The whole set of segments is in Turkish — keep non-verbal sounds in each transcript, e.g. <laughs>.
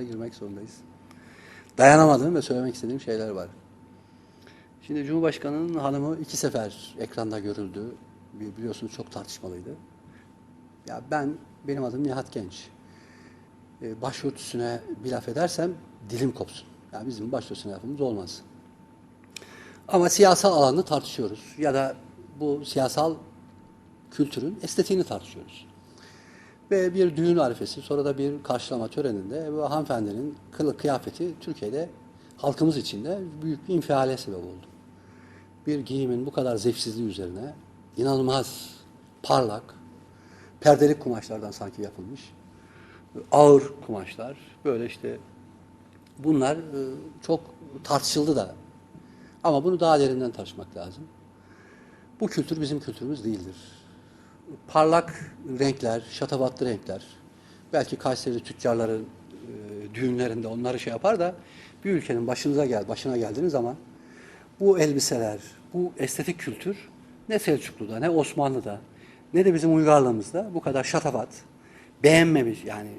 konulara girmek zorundayız. Dayanamadığım ve söylemek istediğim şeyler var. Şimdi Cumhurbaşkanı'nın hanımı iki sefer ekranda görüldü. Bi- Biliyorsunuz çok tartışmalıydı. Ya ben, benim adım Nihat Genç. Ee, başörtüsüne bir laf edersem dilim kopsun. Ya bizim başörtüsüne lafımız olmaz. Ama siyasal alanı tartışıyoruz. Ya da bu siyasal kültürün estetiğini tartışıyoruz. Ve bir düğün arifesi, sonra da bir karşılama töreninde bu hanımefendinin kılık kıyafeti Türkiye'de halkımız için de büyük bir infiale sebep oldu. Bir giyimin bu kadar zevksizliği üzerine inanılmaz parlak, perdelik kumaşlardan sanki yapılmış, ağır kumaşlar, böyle işte bunlar e, çok tartışıldı da. Ama bunu daha derinden tartışmak lazım. Bu kültür bizim kültürümüz değildir. Parlak renkler, şatafatlı renkler, belki Kayseri tüccarların e, düğünlerinde onları şey yapar da bir ülkenin başınıza gel, başına geldiğiniz zaman bu elbiseler, bu estetik kültür ne Selçuklu'da ne Osmanlı'da ne de bizim uygarlığımızda bu kadar şatafat, beğenmemiş yani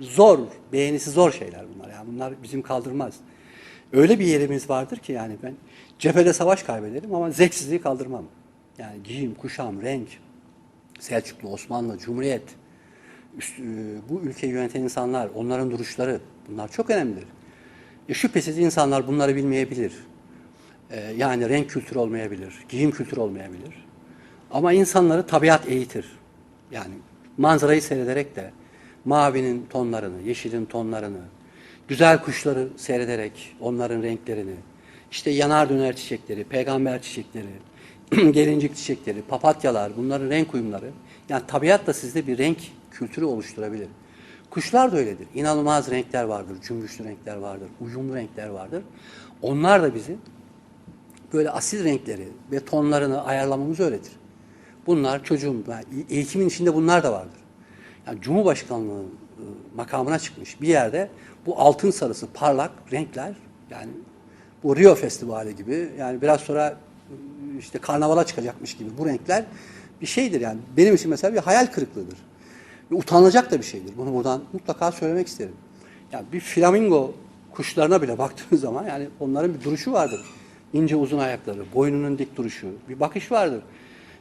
zor, beğenisi zor şeyler bunlar. Yani bunlar bizim kaldırmaz. Öyle bir yerimiz vardır ki yani ben cephede savaş kaybederim ama zevksizliği kaldırmam. Yani giyim, kuşam, renk, Selçuklu, Osmanlı, Cumhuriyet, üst- e, bu ülkeyi yöneten insanlar, onların duruşları bunlar çok önemlidir. E, şüphesiz insanlar bunları bilmeyebilir. E, yani renk kültürü olmayabilir, giyim kültürü olmayabilir. Ama insanları tabiat eğitir. Yani manzarayı seyrederek de mavinin tonlarını, yeşilin tonlarını, güzel kuşları seyrederek onların renklerini, işte yanar döner çiçekleri, peygamber çiçekleri, <clears throat> gelincik çiçekleri, papatyalar, bunların renk uyumları. Yani tabiat da sizde bir renk kültürü oluşturabilir. Kuşlar da öyledir. İnanılmaz renkler vardır, cümbüşlü renkler vardır, uyumlu renkler vardır. Onlar da bizi böyle asil renkleri ve tonlarını ayarlamamızı öğretir. Bunlar çocuğun, yani eğitimin içinde bunlar da vardır. Yani Cumhurbaşkanlığı e, makamına çıkmış bir yerde bu altın sarısı parlak renkler yani bu Rio Festivali gibi yani biraz sonra işte karnavala çıkacakmış gibi bu renkler bir şeydir yani. Benim için mesela bir hayal kırıklığıdır. Ve utanılacak da bir şeydir. Bunu buradan mutlaka söylemek isterim. Yani bir flamingo kuşlarına bile <laughs> baktığınız zaman yani onların bir duruşu vardır. İnce uzun ayakları, boynunun dik duruşu, bir bakış vardır.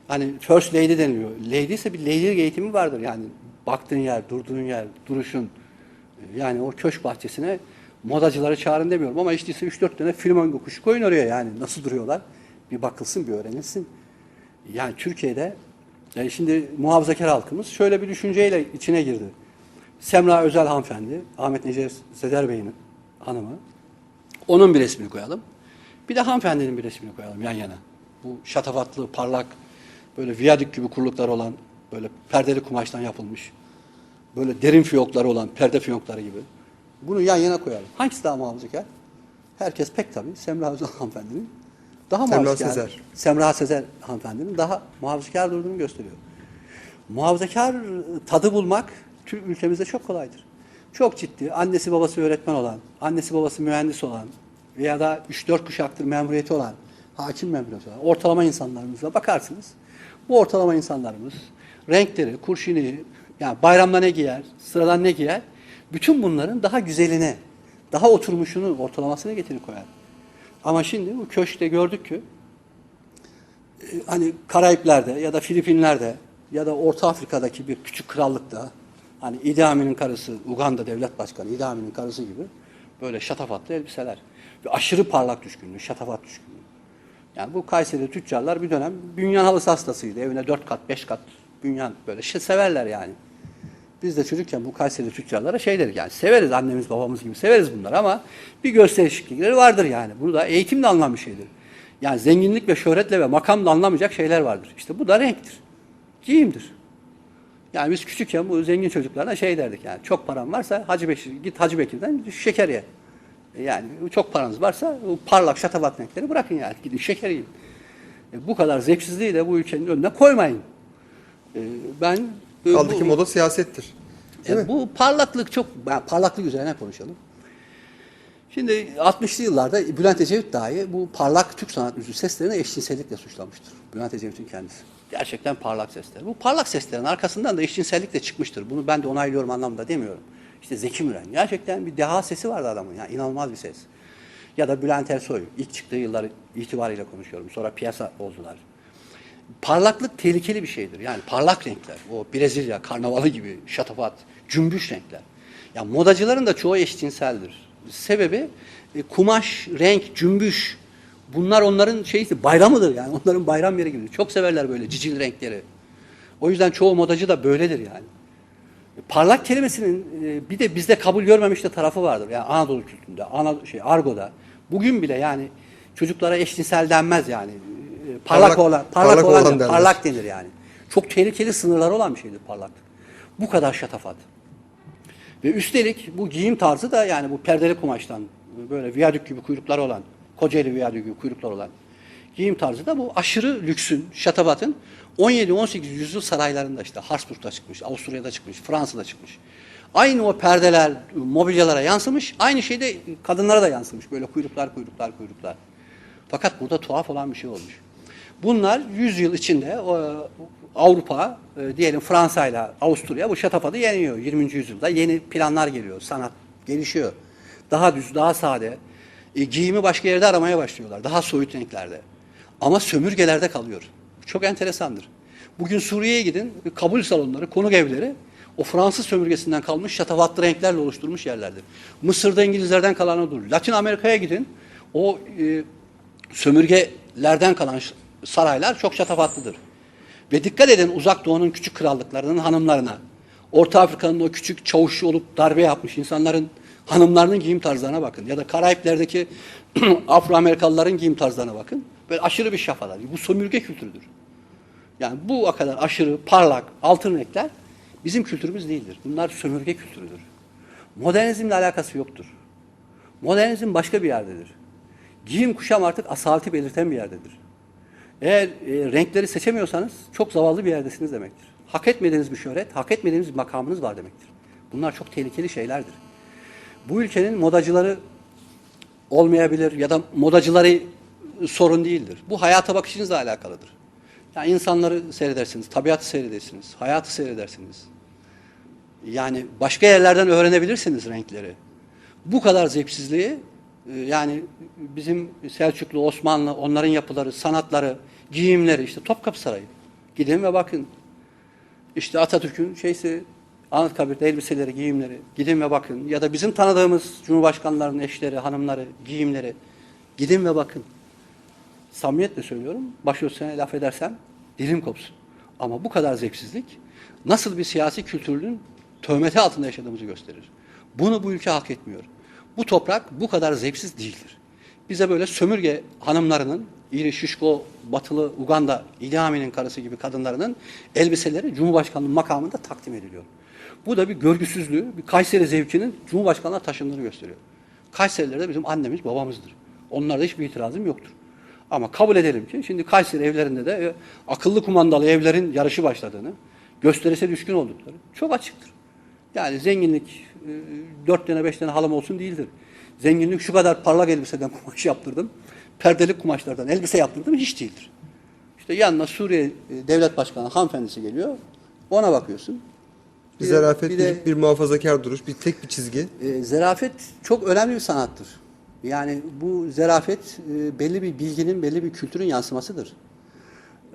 Hani first lady deniliyor. Lady ise bir lady'lik eğitimi vardır yani. Baktığın yer, durduğun yer, duruşun. Yani o köşk bahçesine modacıları çağırın demiyorum ama işte 3-4 tane flamingo kuşu koyun oraya yani. Nasıl duruyorlar? Bir bakılsın, bir öğrenilsin. Yani Türkiye'de yani şimdi muhafazakar halkımız şöyle bir düşünceyle içine girdi. Semra Özel hanımefendi, Ahmet Necer Seder Bey'in hanımı. Onun bir resmini koyalım. Bir de hanımefendinin bir resmini koyalım yan yana. Bu şatafatlı, parlak, böyle viyadük gibi kuruluklar olan, böyle perdeli kumaştan yapılmış, böyle derin fiyokları olan, perde fiyokları gibi. Bunu yan yana koyalım. Hangisi daha muhafazakar? Herkes pek tabii Semra Özel hanımefendinin daha Semra muhafazakar. Sezer. Semra Sezer hanımefendinin daha muhafazakar durduğunu gösteriyor. Muhafazakar tadı bulmak Türk ülkemizde çok kolaydır. Çok ciddi. Annesi babası öğretmen olan, annesi babası mühendis olan veya da 3-4 kuşaktır memuriyeti olan, hakim memuriyeti olan ortalama insanlarımıza bakarsınız. Bu ortalama insanlarımız renkleri, kurşini, yani bayramda ne giyer, sıradan ne giyer, bütün bunların daha güzeline, daha oturmuşunu, ortalamasını getirir koyar. Ama şimdi bu köşkte gördük ki e, hani Karayipler'de ya da Filipinler'de ya da Orta Afrika'daki bir küçük krallıkta hani İdi Amin'in karısı, Uganda devlet başkanı İdi Amin'in karısı gibi böyle şatafatlı elbiseler. Ve aşırı parlak düşkünlüğü, şatafat düşkünlüğü. Yani bu Kayseri tüccarlar bir dönem bünyan halısı hastasıydı. Evine dört kat, beş kat bünyan böyle şey severler yani. Biz de çocukken bu Kayseri tüccarlara şey dedik yani severiz annemiz babamız gibi severiz bunları ama bir gösterişlikleri vardır yani. Bunu da eğitimle alınan bir şeydir. Yani zenginlik ve şöhretle ve makamla alınamayacak şeyler vardır. İşte bu da renktir. Giyimdir. Yani biz küçükken bu zengin çocuklarına şey derdik yani çok paran varsa Hacı Bekir, git Hacı Bekir'den şeker ye. E Yani çok paranız varsa parlak şatabat renkleri bırakın yani gidin şeker yiyin. E bu kadar zevksizliği de bu ülkenin önüne koymayın. E ben Kaldı ki moda siyasettir. Değil e, mi? bu parlaklık çok, parlaklık üzerine konuşalım. Şimdi 60'lı yıllarda Bülent Ecevit dahi bu parlak Türk sanat müziği seslerine eşcinsellikle suçlamıştır. Bülent Ecevit'in kendisi. Gerçekten parlak sesler. Bu parlak seslerin arkasından da eşcinsellik de çıkmıştır. Bunu ben de onaylıyorum anlamda demiyorum. İşte Zeki Müren. Gerçekten bir deha sesi vardı adamın. Yani inanılmaz bir ses. Ya da Bülent Ersoy. ilk çıktığı yıllar itibariyle konuşuyorum. Sonra piyasa oldular. Parlaklık tehlikeli bir şeydir. Yani parlak renkler. O Brezilya karnavalı gibi şatafat, cümbüş renkler. Ya modacıların da çoğu eşcinseldir. Sebebi e, kumaş, renk, cümbüş. Bunlar onların şeysi bayramıdır yani. <laughs> Onların bayram yeri gibi. Çok severler böyle cicil renkleri. O yüzden çoğu modacı da böyledir yani. Parlak kelimesinin e, bir de bizde kabul görmemiş de tarafı vardır. Yani Anadolu kültüründe, Anadolu, şey Argo'da. Bugün bile yani çocuklara eşcinsel denmez yani. Parlak, Parlak- olan, parlak, parlak olan, olan denir, parlak denir yani. Çok tehlikeli sınırları olan bir şeydir parlaklık. Bu kadar şatafat. Ve üstelik bu giyim tarzı da yani bu perdeli kumaştan böyle viyadük gibi kuyrukları olan, Kocaeli viyadük gibi kuyruklar olan giyim tarzı da bu aşırı lüksün, şatafatın 17-18 yüzyıl saraylarında işte Habsburg'da çıkmış, Avusturya'da çıkmış, Fransa'da çıkmış. Aynı o perdeler mobilyalara yansımış, aynı şey de kadınlara da yansımış. Böyle kuyruklar, kuyruklar, kuyruklar. Fakat burada tuhaf olan bir şey olmuş. Bunlar 100 yıl içinde o, Avrupa, e, diyelim Fransa ile Avusturya bu şatafatı yeniyor 20. yüzyılda. Yeni planlar geliyor, sanat gelişiyor. Daha düz, daha sade. E, giyimi başka yerde aramaya başlıyorlar. Daha soyut renklerde. Ama sömürgelerde kalıyor. Çok enteresandır. Bugün Suriye'ye gidin, kabul salonları, konuk evleri o Fransız sömürgesinden kalmış şatafatlı renklerle oluşturmuş yerlerdir. Mısır'da İngilizlerden kalan odur. Latin Amerika'ya gidin, o e, sömürgelerden kalan saraylar çok şatafatlıdır. Ve dikkat edin uzak doğunun küçük krallıklarının hanımlarına. Orta Afrika'nın o küçük çavuşçu olup darbe yapmış insanların hanımlarının giyim tarzlarına bakın. Ya da Karayipler'deki <clears throat> Afro-Amerikalıların giyim tarzlarına bakın. Böyle aşırı bir şafalar. Bu sömürge kültürüdür. Yani bu kadar aşırı, parlak, altın renkler bizim kültürümüz değildir. Bunlar sömürge kültürüdür. Modernizmle alakası yoktur. Modernizm başka bir yerdedir. Giyim kuşam artık asaleti belirten bir yerdedir. Eğer e, renkleri seçemiyorsanız çok zavallı bir yerdesiniz demektir. Hak etmediğiniz bir şöhret, hak etmediğiniz bir makamınız var demektir. Bunlar çok tehlikeli şeylerdir. Bu ülkenin modacıları olmayabilir ya da modacıları sorun değildir. Bu hayata bakışınızla alakalıdır. Yani insanları seyredersiniz, tabiatı seyredersiniz, hayatı seyredersiniz. Yani başka yerlerden öğrenebilirsiniz renkleri. Bu kadar zevksizliği yani bizim Selçuklu, Osmanlı, onların yapıları, sanatları, giyimleri işte Topkapı Sarayı. Gidin ve bakın. İşte Atatürk'ün şeysi Anıtkabir'de elbiseleri, giyimleri. Gidin ve bakın. Ya da bizim tanıdığımız Cumhurbaşkanlarının eşleri, hanımları, giyimleri. Gidin ve bakın. Samimiyetle söylüyorum. Başörtüsüne laf edersem dilim kopsun. Ama bu kadar zevksizlik nasıl bir siyasi kültürün töhmeti altında yaşadığımızı gösterir. Bunu bu ülke hak etmiyor. Bu toprak bu kadar zevksiz değildir. Bize böyle sömürge hanımlarının, iri şişko, batılı Uganda, İdi Amin'in karısı gibi kadınlarının elbiseleri Cumhurbaşkanlığı makamında takdim ediliyor. Bu da bir görgüsüzlüğü, bir Kayseri zevkinin Cumhurbaşkanlığına taşındığını gösteriyor. Kayseriler de bizim annemiz, babamızdır. Onlarda hiçbir itirazım yoktur. Ama kabul edelim ki şimdi Kayseri evlerinde de e, akıllı kumandalı evlerin yarışı başladığını, gösterise düşkün oldukları çok açıktır. Yani zenginlik dört tane beş tane halım olsun değildir. Zenginlik şu kadar parlak elbiseden <laughs> kumaş yaptırdım, perdelik kumaşlardan elbise yaptırdım hiç değildir. İşte yanına Suriye e, Devlet Başkanı hanımefendisi geliyor, ona bakıyorsun. Bir Bir zarafet, bir de- bir muhafazakar duruş, bir tek bir çizgi. E, zerafet çok önemli bir sanattır. Yani bu zerafet e, belli bir bilginin, belli bir kültürün yansımasıdır.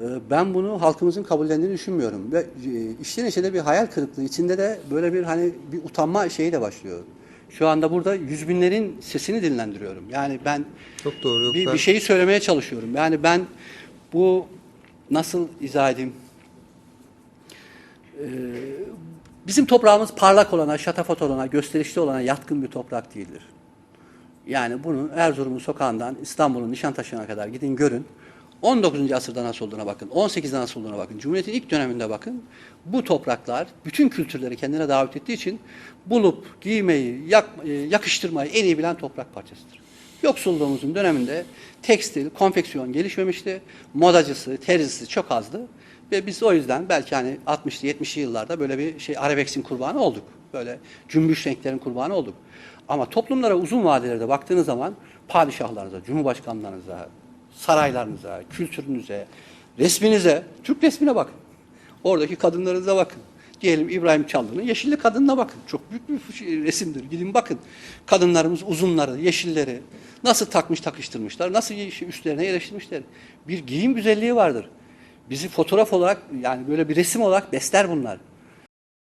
E, ben bunu halkımızın kabullendiğini düşünmüyorum. Ve e, içten içe bir hayal kırıklığı, içinde de böyle bir hani bir utanma şeyi de başlıyor. Şu anda burada yüz binlerin sesini dinlendiriyorum. Yani ben Çok doğru. Yok, bir, ben- bir şeyi söylemeye çalışıyorum. Yani ben bu nasıl izah edeyim? Ee, bizim toprağımız parlak olana, şatafat olana, gösterişli olana yatkın bir toprak değildir. Yani bunu Erzurum'un sokağından İstanbul'un Nişantaşı'na kadar gidin görün. 19. asırda nasıl olduğuna bakın, 18'de nasıl olduğuna bakın, Cumhuriyet'in ilk döneminde bakın. Bu topraklar bütün kültürleri kendine davet ettiği için bulup giymeyi, yak- e, yakıştırmayı en iyi bilen toprak parçasıdır. Yoksulluğumuzun döneminde tekstil, konfeksiyon gelişmemişti. Modacısı, terzisi çok azdı. Ve biz o yüzden belki hani 60'lı 70'li yıllarda böyle bir şey Arabex'in kurbanı olduk. Böyle cümbüş renklerin kurbanı olduk. Ama toplumlara uzun vadelerde baktığınız zaman padişahlarınıza, cumhurbaşkanlarınıza, saraylarınıza, kültürünüze, resminize, Türk resmine bakın. Oradaki kadınlarınıza bakın. Diyelim İbrahim Çallı'nın Yeşilli Kadın'ına bakın. Çok büyük bir şey- resimdir. Gidin bakın. Kadınlarımız uzunları, yeşilleri nasıl takmış takıştırmışlar, nasıl yeşil- üstlerine yerleştirmişler. Bir giyim güzelliği vardır. Bizi fotoğraf olarak yani böyle bir resim olarak besler bunlar.